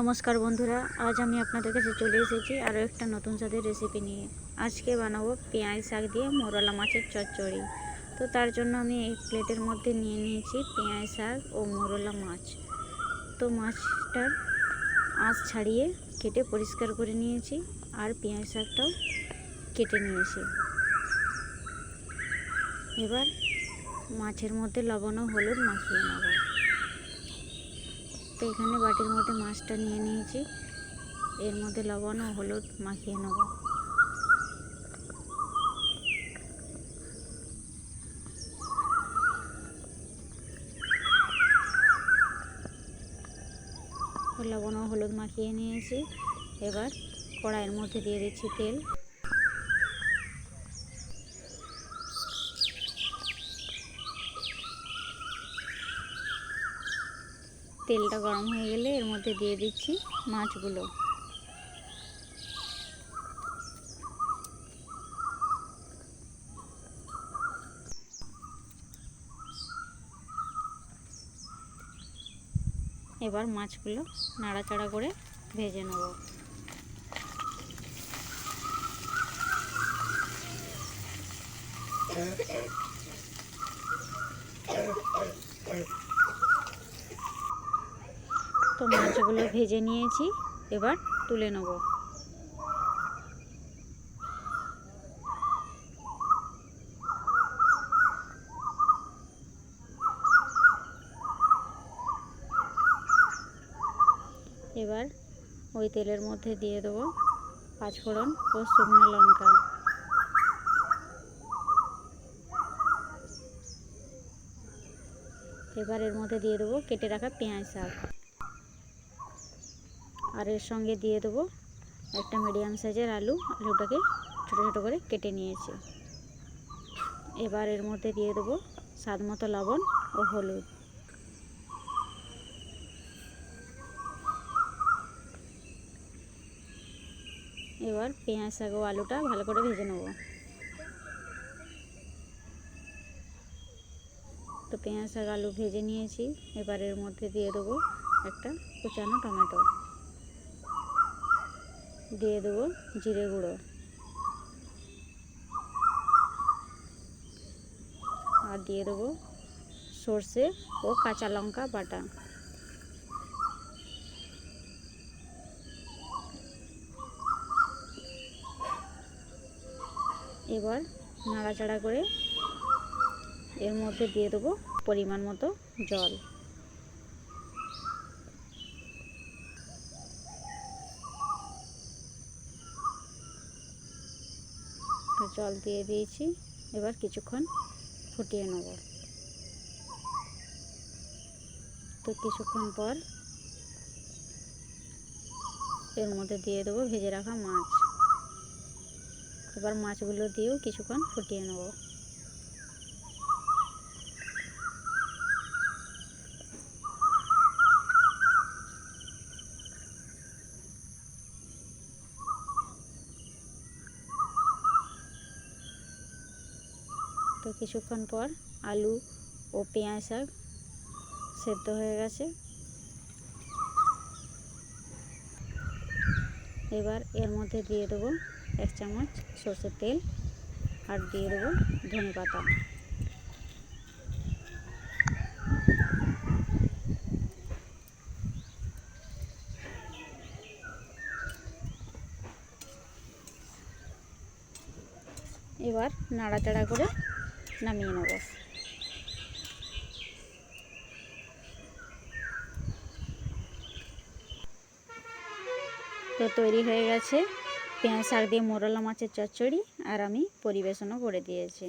নমস্কার বন্ধুরা, আজ আমি আপনাদের কাছে চলে এসেছি আরও একটা নতুন স্বাদের রেসিপি নিয়ে। আজকে বানাবো পেঁয়াজ শাক দিয়ে মোরলা মাছের চচ্চড়ি। তো তার জন্য আমি এই প্লেটের মধ্যে নিয়ে নিয়েছি পেঁয়াজ শাক ও মোরলা মাছ। তো মাছটার আঁশ ছাড়িয়ে কেটে পরিষ্কার করে নিয়েছি আর পেঁয়াজ শাকটাও কেটে নিয়েছি। এবার মাছের মধ্যে লবণ ও হলুদ মাখিয়ে নেব। তো এখানে বাটির মধ্যে মাছটা নিয়ে নিয়েছি। এর মধ্যে লবণ ও হলুদ মাখিয়ে নেব। লবণ ও হলুদ মাখিয়ে নিয়েছি। এবার কড়াইয়ের মধ্যে দিয়ে দিচ্ছি তেল। তেলটা গরম হয়ে গেলে এর মধ্যে দিয়ে দিচ্ছি মাছগুলো। এবার মাছগুলো নাড়াচাড়া করে ভেজে নেব। তো মাছগুলো ভেজে নিয়েছি, এবার তুলে নেব। এবার ওই তেলের মধ্যে দিয়ে দেবো পাঁচফোড়ন ও শুকনো লঙ্কা। এবার এর মধ্যে দিয়ে দেবো কেটে রাখা পেঁয়াজ শাক। আর এর সঙ্গে দিয়ে দেবো একটা মিডিয়াম সাইজের আলু। আলুটাকে ছোটো ছোটো করে কেটে নিয়েছি। এবার এর মধ্যে দিয়ে দেবো স্বাদ মতো লবণ ও হলুদ। এবার পেঁয়াজ শাক ও আলুটা ভালো করে ভেজে নেব। তো পেঁয়াজ শাক, আলু ভেজে নিয়েছি। এবার এর মধ্যে দিয়ে দেবো একটা কুচানো টমেটো। দিয়ে দেবো জিরে গুঁড়ো। আর দিয়ে দেবো সর্ষে ও কাঁচা লঙ্কা বাটা। এবার নাড়াচাড়া করে এর মধ্যে দিয়ে দেবো পরিমাণ মতো জল। জল দিয়ে দিয়েছি। এবার কিছুক্ষণ ফুটিয়ে নেব। তো কিছুক্ষণ পর এর মধ্যে দিয়ে দেবো ভেজে রাখা মাছ। এবার মাছগুলো দিয়েও কিছুক্ষণ ফুটিয়ে নেব। তো কিছুক্ষণ পর আলু ও পেঁয়াজ শাক সেদ্ধ হয়ে গেছে। এবার এর মধ্যে দিয়ে দেবো এক চামচ সর্ষের তেল আর দিয়ে দেবো ধনে পাতা। এবার নাড়াচাড়া করে নামিয়ে নেব। তো তৈরি হয়ে গেছে। পেঁয়াজ, শাক দিয়ে মোরলা মাছের চচ্চড়ি আর আমি পরিবেশনও করে দিয়েছি।